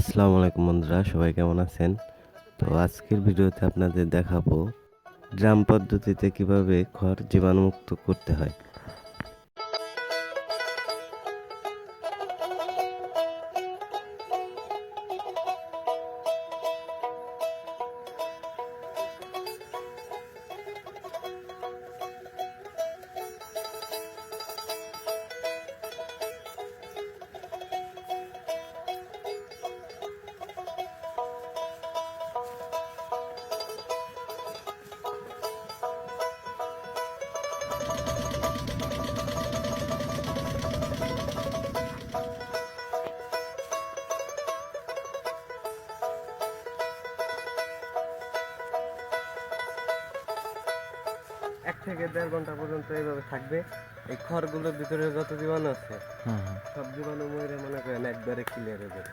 আসসালামু আলাইকুম বন্ধুরা, সবাই কেমন আছেন? তো আজকের ভিডিওতে আপনাদের দেখাবো, ড্রাম পদ্ধতিতে কীভাবে খড় জীবাণুমুক্ত করতে হয়। এক থেকে দেড় ঘণ্টা পর্যন্ত এইভাবে থাকবে। এই খড়গুলোর ভিতরে যত জীবাণু আছে সব জীবাণু মরে মনে করেন একবারে ক্লিয়ার হয়ে যাবে।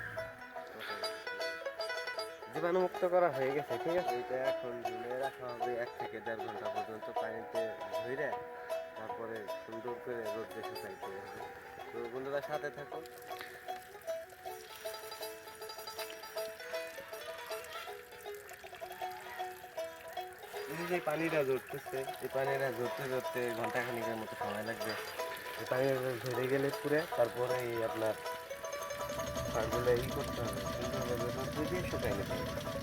জীবাণু মুক্ত করা হয়ে গেছে ঠিক আছে? এটা এখন ঝুলে রাখা হবে এক থেকে দেড় ঘণ্টা পর্যন্ত পানিতে ধরে তারপরে সুন্দর করে রোদ্রে শুকাইতে হবে। তো বন্ধুরা সাথে থাকো যে পানিটা ঝরতেছে, এই পানিটা ঝরতে ঝরতে ঘণ্টা খানিকের মতো সময় লাগবে। এই পানিটা ঝরে গেলে পুরে তারপরে এই আপনার পানগুলো ই করতে হবে। সুন্দরভাবে রোদ্রে দিয়ে শুকাই নিতে হবে।